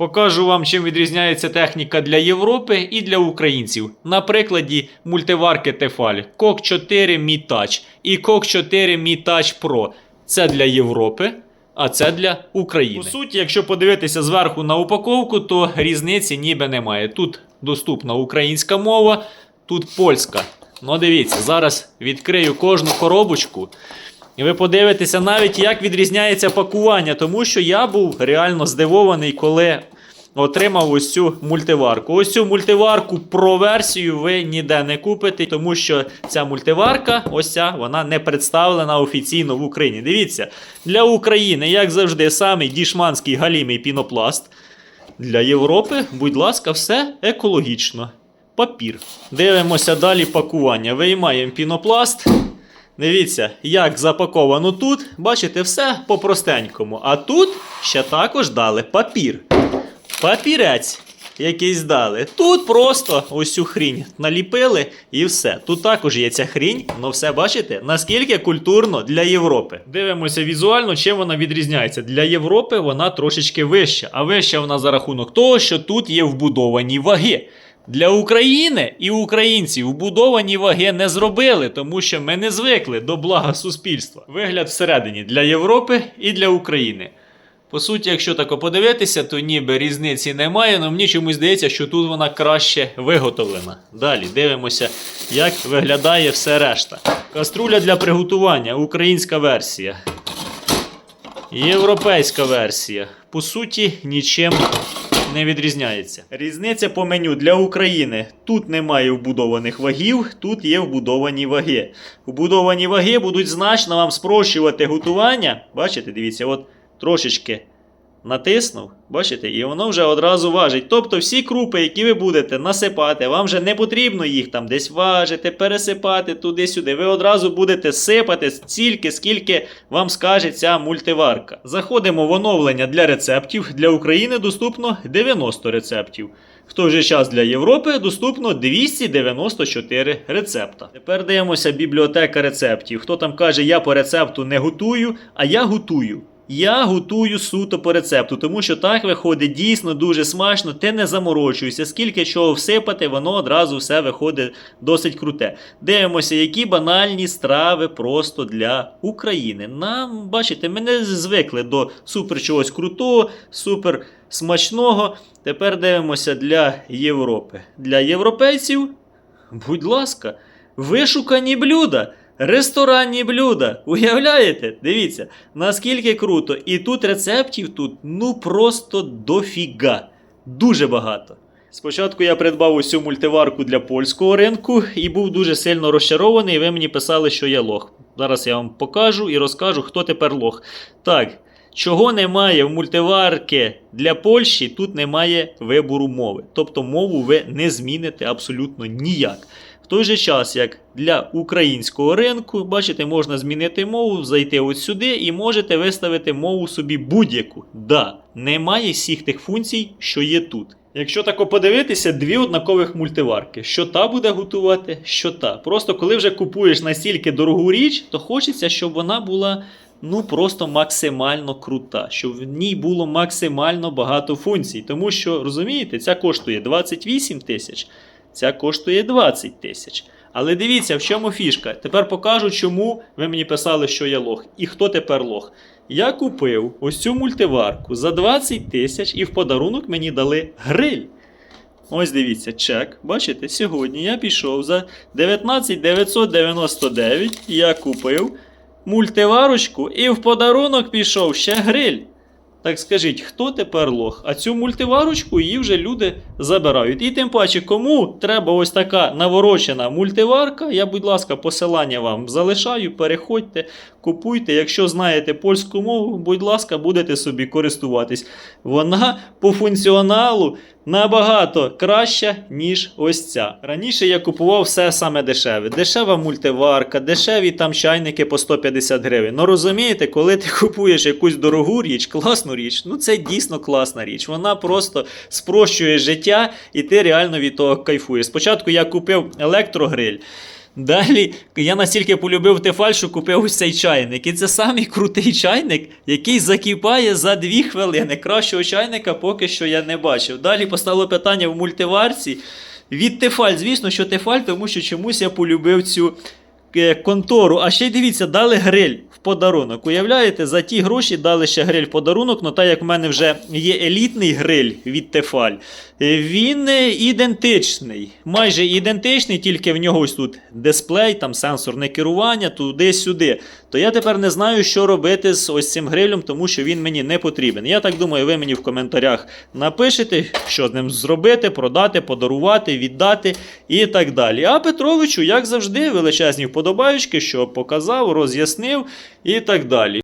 Покажу вам, чим відрізняється техніка для Європи і для українців. На прикладі мультиварки Tefal Кок 4 Mi Touch і Кок 4 Mi Touch Pro. Це для Європи, а це для України. По суті, якщо подивитися зверху на упаковку, то різниці ніби немає. Тут доступна українська мова, тут польська. Ну дивіться, зараз відкрию кожну коробочку. І ви подивитеся навіть, як відрізняється пакування, тому що я був реально здивований, коли отримав ось цю мультиварку. Ось цю мультиварку про версію ви ніде не купите, тому що ця мультиварка, ось вона не представлена офіційно в Україні. Дивіться, для України, як завжди, самий дішманський галімий пінопласт. Для Європи, будь ласка, все екологічно. Папір. Дивимося далі пакування. Виймаємо пінопласт. Дивіться, як запаковано тут. Бачите, все по-простенькому. А тут ще також дали папір. Папірець якийсь дали. Тут просто ось цю хрінь наліпили і все. Тут також є ця хрінь, але все бачите, наскільки культурно для Європи. Дивимося візуально, чим вона відрізняється. Для Європи вона трошечки вища, а вища вона за рахунок того, що тут є вбудовані ваги. Для України і українців вбудовані ваги не зробили, тому що ми не звикли до блага суспільства. Вигляд всередині для Європи і для України. По суті, якщо так подивитися, то ніби різниці немає, але мені чомусь здається, що тут вона краще виготовлена. Далі дивимося, як виглядає все решта. Каструля для приготування, українська версія. Європейська версія. По суті, нічим не відрізняється. Різниця по меню для України. Тут немає вбудованих вагів, тут є вбудовані ваги. Вбудовані ваги будуть значно вам спрощувати готування. Бачите, дивіться, от трошечки натиснув, бачите, і воно вже одразу важить. Тобто всі крупи, які ви будете насипати, вам вже не потрібно їх там десь важити, пересипати туди-сюди. Ви одразу будете сипати стільки, скільки вам скаже ця мультиварка. Заходимо в оновлення для рецептів. Для України доступно 90 рецептів. В той же час для Європи доступно 294 рецепта. Тепер дивимося бібліотека рецептів. Хто там каже, я по рецепту не готую, а я готую. Я готую суто по рецепту, тому що так виходить дійсно дуже смачно, ти не заморочуйся, скільки чого всипати, воно одразу все виходить досить круте. Дивимося, які банальні страви просто для України. Нам, бачите, ми не звикли до супер чогось крутого, супер смачного. Тепер дивимося для Європи. Для європейців, будь ласка, вишукані блюда. Ресторанні блюда. Уявляєте? Дивіться, наскільки круто. І тут рецептів тут ну просто дофіга. Дуже багато. Спочатку я придбав цю мультиварку для польського ринку і був дуже сильно розчарований. Ви мені писали, що я лох. Зараз я вам покажу і розкажу, хто тепер лох. Так, чого немає в мультиварки для Польщі, тут немає вибору мови. Тобто мову ви не зміните абсолютно ніяк. Той же час, як для українського ринку, бачите, можна змінити мову, зайти от сюди і можете виставити мову собі будь-яку. Да, немає всіх тих функцій, що є тут. Якщо так подивитися, дві однакових мультиварки. Що та буде готувати, що та. Просто коли вже купуєш настільки дорогу річ, то хочеться, щоб вона була ну просто максимально крута, щоб в ній було максимально багато функцій. Тому що, розумієте, ця коштує 28 тисяч, ця коштує 20 тисяч. Але дивіться, в чому фішка. Тепер покажу, чому ви мені писали, що я лох. І хто тепер лох. Я купив ось цю мультиварку за 20 тисяч і в подарунок мені дали гриль. Ось дивіться, чек. Бачите, сьогодні я пішов за 19 999. Я купив мультиварочку і в подарунок пішов ще гриль. Так скажіть, хто тепер лох? А цю мультиварочку її вже люди забирають. І тим паче, кому треба ось така наворочена мультиварка, я, будь ласка, посилання вам залишаю, переходьте, купуйте. Якщо знаєте польську мову, будь ласка, будете собі користуватись. Вона по функціоналу набагато краща, ніж ось ця. Раніше я купував все саме дешеве. Дешева мультиварка, дешеві там чайники по 150 гривень. Ну розумієте, коли ти купуєш якусь дорогу річ, класну річ, ну це дійсно класна річ. Вона просто спрощує життя, і ти реально від того кайфуєш. Спочатку я купив електрогриль. Далі я настільки полюбив Тефаль, що купив ось цей чайник. І це самий крутий чайник, який закипає за 2 хвилини. Кращого чайника поки що я не бачив. Далі постало питання в мультиварці. Від Тефаль, звісно, що Тефаль, тому що чомусь я полюбив цю е, контору. А ще й дивіться, дали гриль в подарунок. Уявляєте, за ті гроші дали ще гриль в подарунок. Ну так як в мене вже є елітний гриль від Тефаль, він е, ідентичний. Майже ідентичний, тільки в нього ось тут дисплей, там сенсорне керування, туди-сюди. То я тепер не знаю, що робити з ось цим грилем, тому що він мені не потрібен. Я так думаю, ви мені в коментарях напишете, що з ним зробити, продати, подарувати, віддати і так далі. А Петровичу, як завжди, величезні вподобаючки, що показав, роз'яснив і так далі.